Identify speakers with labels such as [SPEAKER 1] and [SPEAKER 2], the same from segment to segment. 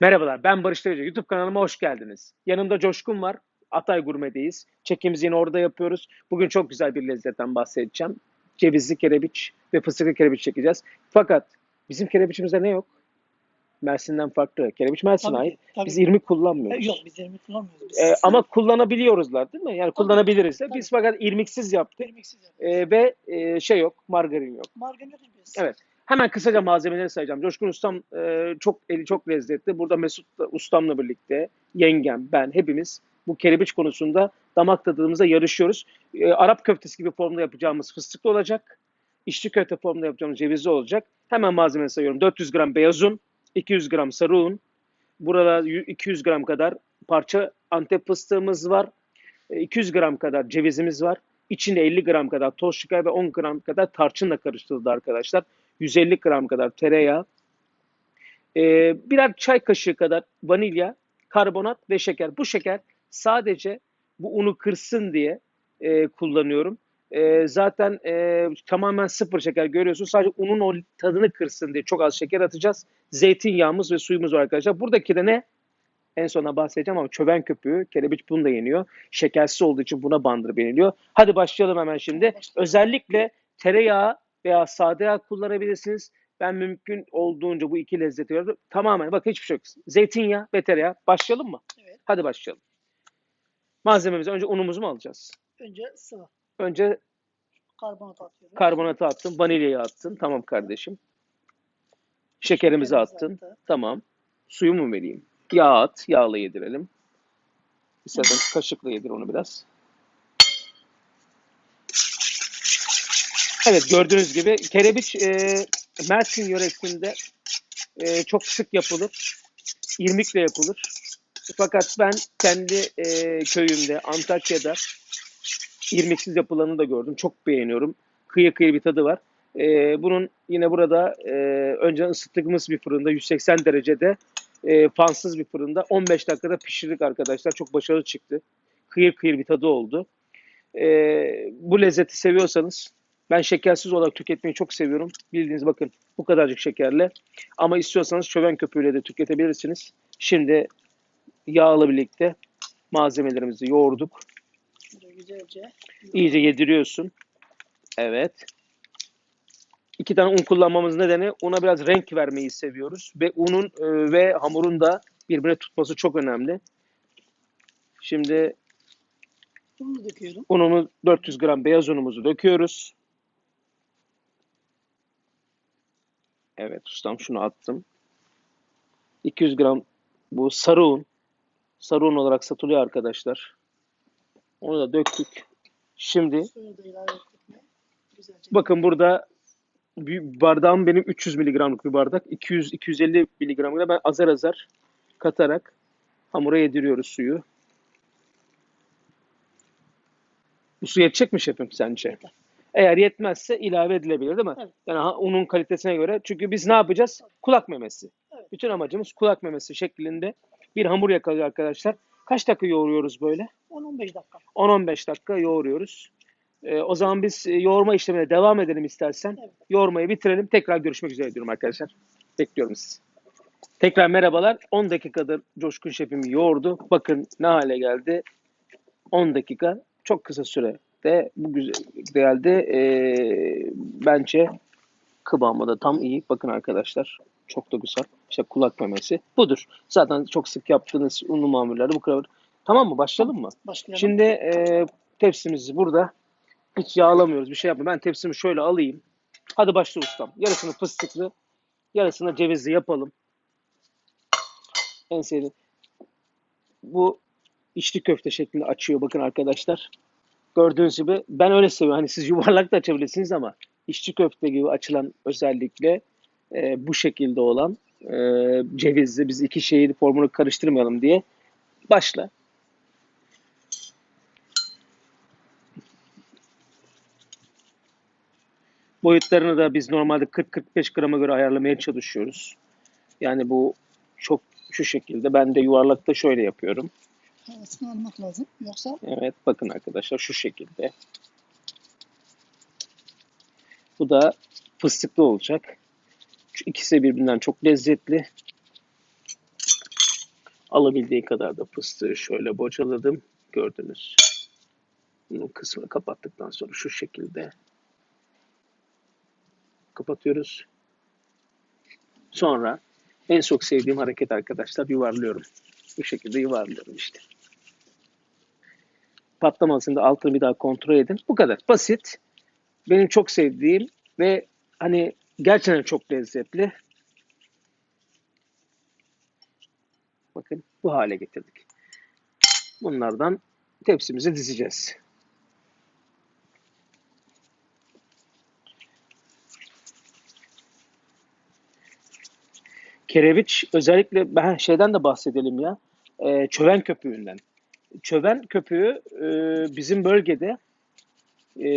[SPEAKER 1] Merhabalar, ben Barış Deveci. YouTube kanalıma hoş geldiniz. Yanımda Coşkun var. Atay Gurme'deyiz. Çekimizi yine orada yapıyoruz. Bugün çok güzel bir lezzetten bahsedeceğim. Cevizli kerebiç ve fıstıklı kerebiç çekeceğiz. Fakat bizim kerebiçimizde ne yok? Mersin'den farklı. Kerebiç Mersin'e
[SPEAKER 2] Tabii,
[SPEAKER 1] ait.
[SPEAKER 2] tabii.
[SPEAKER 1] Biz irmik kullanmıyoruz.
[SPEAKER 2] Yok biz irmik kullanmıyoruz. Biz
[SPEAKER 1] Ee, ama kullanabiliyoruzlar değil mi? Yani kullanabiliriz de.
[SPEAKER 2] tabii.
[SPEAKER 1] Biz fakat irmiksiz yaptık.
[SPEAKER 2] irmiksiz yapıyoruz.
[SPEAKER 1] Ee, ve e, şey yok, margarin yok.
[SPEAKER 2] Margarin biz.
[SPEAKER 1] Evet. Hemen kısaca malzemeleri sayacağım. Coşkun Ustam e, çok eli çok lezzetli. Burada Mesut Ustam'la birlikte yengem, ben hepimiz bu kerebiç konusunda damak tadımıza yarışıyoruz. E, Arap köftesi gibi formda yapacağımız fıstıklı olacak. İçli köfte formda yapacağımız cevizli olacak. Hemen malzemeleri sayıyorum. 400 gram beyaz un, 200 gram sarı un, burada y- 200 gram kadar parça antep fıstığımız var. E, 200 gram kadar cevizimiz var. İçinde 50 gram kadar toz şeker ve 10 gram kadar tarçınla karıştırıldı arkadaşlar. 150 gram kadar tereyağı, e, birer çay kaşığı kadar vanilya, karbonat ve şeker. Bu şeker sadece bu unu kırsın diye e, kullanıyorum. E, zaten e, tamamen sıfır şeker görüyorsunuz. Sadece unun o tadını kırsın diye çok az şeker atacağız. Zeytinyağımız ve suyumuz var arkadaşlar. Buradaki de ne? En sona bahsedeceğim ama çöven köpüğü, kerebiç bunu da yeniyor. Şekersiz olduğu için buna bandırıp yeniliyor. Hadi başlayalım hemen şimdi. Özellikle tereyağı veya sade yağ kullanabilirsiniz. Ben mümkün olduğunca bu iki lezzeti veriyorum. Tamamen bak hiçbir şey yok. Zeytinyağı ve tereyağı. Başlayalım mı?
[SPEAKER 2] Evet.
[SPEAKER 1] Hadi başlayalım. Malzememizi önce unumuzu mu alacağız?
[SPEAKER 2] Önce sıvı.
[SPEAKER 1] Önce
[SPEAKER 2] Karbonat atıyorum.
[SPEAKER 1] karbonatı attın, vanilyayı attın. Tamam kardeşim. Şekerimizi attın. Tamam. Suyu mu vereyim? Yağ at. Yağla yedirelim. İstersen kaşıkla yedir onu biraz. Evet gördüğünüz gibi kerebiç e, Mersin yöresinde e, çok sık yapılır. İrmikle yapılır. Fakat ben kendi e, köyümde Antakya'da irmiksiz yapılanı da gördüm. Çok beğeniyorum. Kıyı kıyı bir tadı var. E, bunun yine burada e, önceden ısıttığımız bir fırında 180 derecede e, fansız bir fırında 15 dakikada pişirdik arkadaşlar. Çok başarılı çıktı. Kıyır kıyır bir tadı oldu. E, bu lezzeti seviyorsanız ben şekersiz olarak tüketmeyi çok seviyorum. Bildiğiniz bakın bu kadarcık şekerle. Ama istiyorsanız çöven köpüğüyle de tüketebilirsiniz. Şimdi yağla birlikte malzemelerimizi yoğurduk.
[SPEAKER 2] Güzelce.
[SPEAKER 1] İyice yediriyorsun. Evet. İki tane un kullanmamız nedeni una biraz renk vermeyi seviyoruz. Ve unun e, ve hamurun da birbirine tutması çok önemli. Şimdi
[SPEAKER 2] Bunu döküyorum.
[SPEAKER 1] unumuz 400 gram beyaz unumuzu döküyoruz. Evet ustam şunu attım. 200 gram bu sarı un. Sarı un olarak satılıyor arkadaşlar. Onu da döktük. Şimdi. Bakın burada bir bardağım benim 300 miligramlık bir bardak. 200-250 miligramla ben azar azar katarak hamura yediriyoruz suyu. Bu su yetecek mi şefim sence?
[SPEAKER 2] Yeter.
[SPEAKER 1] Eğer yetmezse ilave edilebilir değil mi?
[SPEAKER 2] Evet.
[SPEAKER 1] Yani unun kalitesine göre. Çünkü biz ne yapacağız? Kulak memesi.
[SPEAKER 2] Evet.
[SPEAKER 1] Bütün amacımız kulak memesi şeklinde bir hamur yakalıyor arkadaşlar. Kaç dakika yoğuruyoruz böyle?
[SPEAKER 2] 10-15 dakika.
[SPEAKER 1] 10-15 dakika yoğuruyoruz. Ee, o zaman biz e, yoğurma işlemine devam edelim istersen.
[SPEAKER 2] Evet.
[SPEAKER 1] Yoğurmayı bitirelim. Tekrar görüşmek üzere diyorum arkadaşlar. Bekliyorum sizi. Tekrar merhabalar. 10 dakikadır Coşkun Şefim yoğurdu. Bakın ne hale geldi. 10 dakika çok kısa sürede bu güzel geldi. Ee, bence kıvamı da tam iyi. Bakın arkadaşlar. Çok da güzel. İşte kulak memesi. Budur. Zaten çok sık yaptığınız unlu mamullerde bu kadar. Tamam mı? Başlayalım mı?
[SPEAKER 2] Başlayalım.
[SPEAKER 1] Şimdi e, tepsimizi burada hiç yağlamıyoruz, bir şey yapmıyoruz. Ben tepsimi şöyle alayım. Hadi başla ustam. Yarısını fıstıklı, yarısını cevizli yapalım. En sevdiğim. Bu içli köfte şeklinde açıyor bakın arkadaşlar. Gördüğünüz gibi ben öyle seviyorum. Hani siz yuvarlak da açabilirsiniz ama içli köfte gibi açılan özellikle e, bu şekilde olan e, cevizli biz iki şeyi formunu karıştırmayalım diye başla. Boyutlarını da biz normalde 40-45 grama göre ayarlamaya çalışıyoruz. Yani bu çok şu şekilde. Ben de yuvarlakta şöyle yapıyorum.
[SPEAKER 2] Havasını almak lazım. Yoksa
[SPEAKER 1] Evet bakın arkadaşlar şu şekilde. Bu da fıstıklı olacak. Şu ikisi de birbirinden çok lezzetli. Alabildiği kadar da fıstığı şöyle bocaladım. Gördünüz. Bunun kısmını kapattıktan sonra şu şekilde kapatıyoruz. Sonra en çok sevdiğim hareket arkadaşlar yuvarlıyorum. Bu şekilde yuvarlıyorum işte. Patlamasını da altını bir daha kontrol edin. Bu kadar. Basit. Benim çok sevdiğim ve hani gerçekten çok lezzetli. Bakın bu hale getirdik. Bunlardan tepsimize dizeceğiz. Kereviç özellikle ben şeyden de bahsedelim ya. Ee, çöven köpüğünden. Çöven köpüğü e, bizim bölgede e,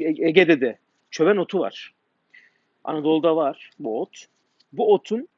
[SPEAKER 1] Ege'de de çöven otu var. Anadolu'da var bu ot. Bu otun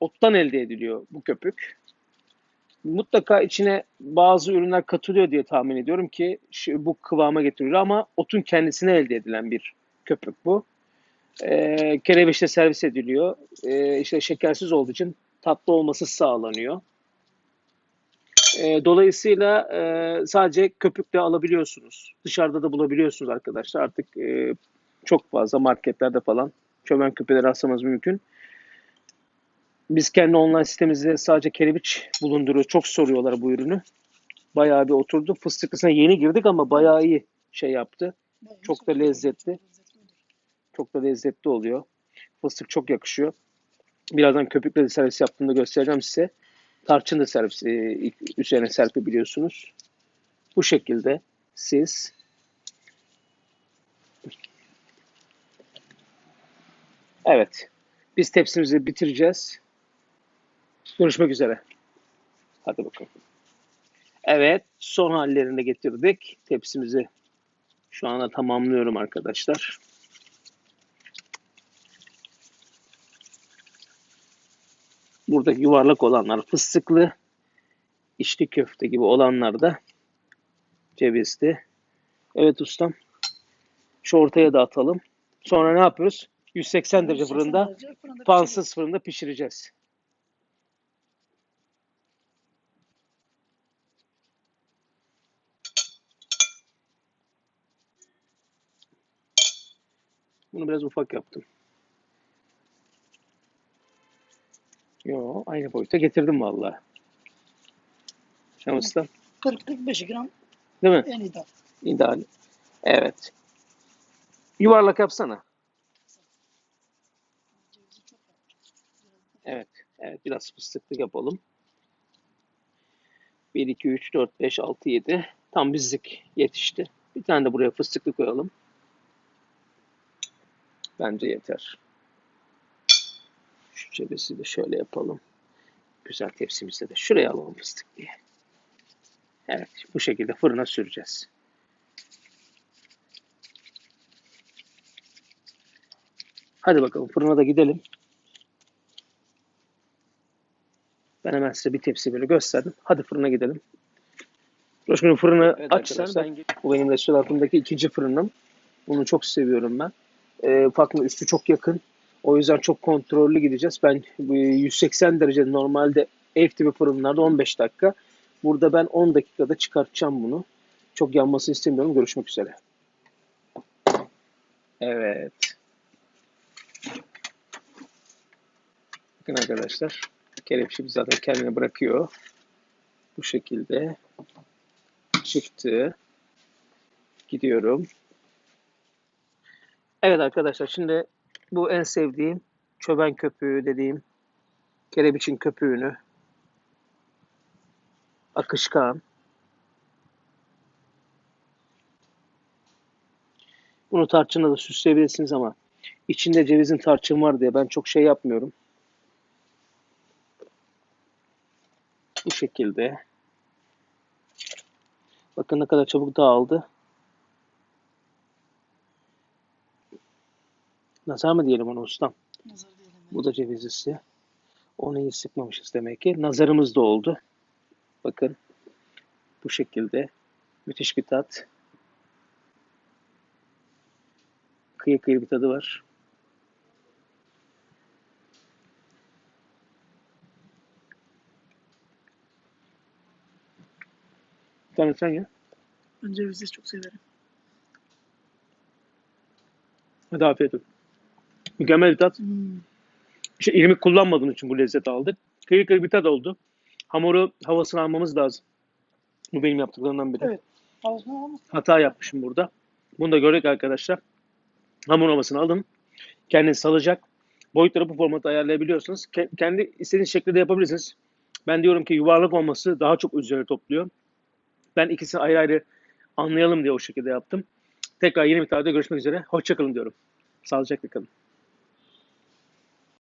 [SPEAKER 1] ottan elde ediliyor bu köpük. Mutlaka içine bazı ürünler katılıyor diye tahmin ediyorum ki bu kıvama getiriyor ama otun kendisine elde edilen bir köpük bu. Ee, kerebiçte servis ediliyor. Ee, işte şekersiz olduğu için tatlı olması sağlanıyor. Ee, dolayısıyla e, sadece köpükle alabiliyorsunuz. Dışarıda da bulabiliyorsunuz arkadaşlar. Artık e, çok fazla marketlerde falan çömen köpeği rastlamanız mümkün. Biz kendi online sitemizde sadece kerebiç bulunduruyoruz. Çok soruyorlar bu ürünü. Bayağı bir oturdu. Fıstıklısına yeni girdik ama bayağı iyi şey yaptı.
[SPEAKER 2] Bayağı
[SPEAKER 1] Çok da lezzetli.
[SPEAKER 2] Olur.
[SPEAKER 1] Çok da lezzetli oluyor. Fıstık çok yakışıyor. Birazdan köpükle de servis yaptığımda göstereceğim size. Tarçın da servis e, üzerine serpebiliyorsunuz. Bu şekilde siz Evet. Biz tepsimizi bitireceğiz. Görüşmek üzere. Hadi bakalım. Evet. Son hallerini getirdik. Tepsimizi şu anda tamamlıyorum arkadaşlar. Buradaki yuvarlak olanlar fıstıklı. içli köfte gibi olanlar da cevizli. Evet ustam. Şu ortaya da atalım. Sonra ne yapıyoruz? 180 derece
[SPEAKER 2] 180
[SPEAKER 1] fırında,
[SPEAKER 2] derece fırında
[SPEAKER 1] pansız fırında pişireceğiz. Bunu biraz ufak yaptım. Yo, aynı boyuta getirdim vallahi. Şanslı.
[SPEAKER 2] 40-45 gram
[SPEAKER 1] Değil mi?
[SPEAKER 2] en ideal.
[SPEAKER 1] İdeal. Evet. Yuvarlak yapsana. Evet. Evet. Biraz fıstıklı yapalım. 1, 2, 3, 4, 5, 6, 7. Tam bizlik yetişti. Bir tane de buraya fıstıklı koyalım. Bence yeter. Şu cevizi de şöyle yapalım. Güzel tepsimizde de şuraya alalım fıstıklıyı. Evet. Bu şekilde fırına süreceğiz. Hadi bakalım fırına da gidelim. Ben hemen size bir tepsi böyle gösterdim. Hadi fırına gidelim. Coşkun'un fırını
[SPEAKER 3] Evet
[SPEAKER 1] aç sen. Ben, bu benim restoranımdaki ikinci fırınım. Bunu çok seviyorum ben. Ee, farklı üstü çok yakın. O yüzden çok kontrollü gideceğiz. Ben e, 180 derece normalde ev tipi fırınlarda 15 dakika. Burada ben 10 dakikada çıkartacağım bunu. Çok yanmasını istemiyorum. Görüşmek üzere. Evet. Bakın arkadaşlar. Kelepçemiz zaten kendini bırakıyor. Bu şekilde çıktı. Gidiyorum. Evet arkadaşlar şimdi bu en sevdiğim çoban köpüğü dediğim kerebiçin köpüğünü akışkan bunu tarçınla da süsleyebilirsiniz ama içinde cevizin tarçın var diye ben çok şey yapmıyorum. Bu şekilde. Bakın ne kadar çabuk dağıldı. Nazar mı diyelim ona ustam? Bu da cevizlisi. Onu iyi sıkmamışız demek ki. Nazarımız da oldu. Bakın bu şekilde müthiş bir tat. Kıyı kıyı bir tadı var. tane sen ya.
[SPEAKER 2] Ben cevizi çok severim.
[SPEAKER 1] Hadi afiyet olsun. Mükemmel bir tat.
[SPEAKER 2] Hmm.
[SPEAKER 1] İşte irmik kullanmadığım için bu lezzeti aldık. Kıyır kıyır bir tat oldu. Hamuru havasını almamız lazım. Bu benim yaptıklarımdan biri.
[SPEAKER 2] Evet.
[SPEAKER 1] Hata yapmışım burada. Bunu da gördük arkadaşlar. Hamur havasını alın. Kendiniz salacak. Boyutları bu formatta ayarlayabiliyorsunuz. Ke- Kendi istediğiniz şekilde yapabilirsiniz. Ben diyorum ki yuvarlak olması daha çok üzeri topluyor. Ben ikisini ayrı ayrı anlayalım diye o şekilde yaptım. Tekrar yeni bir tarihte görüşmek üzere. Hoşçakalın diyorum. Sağlıcakla kalın.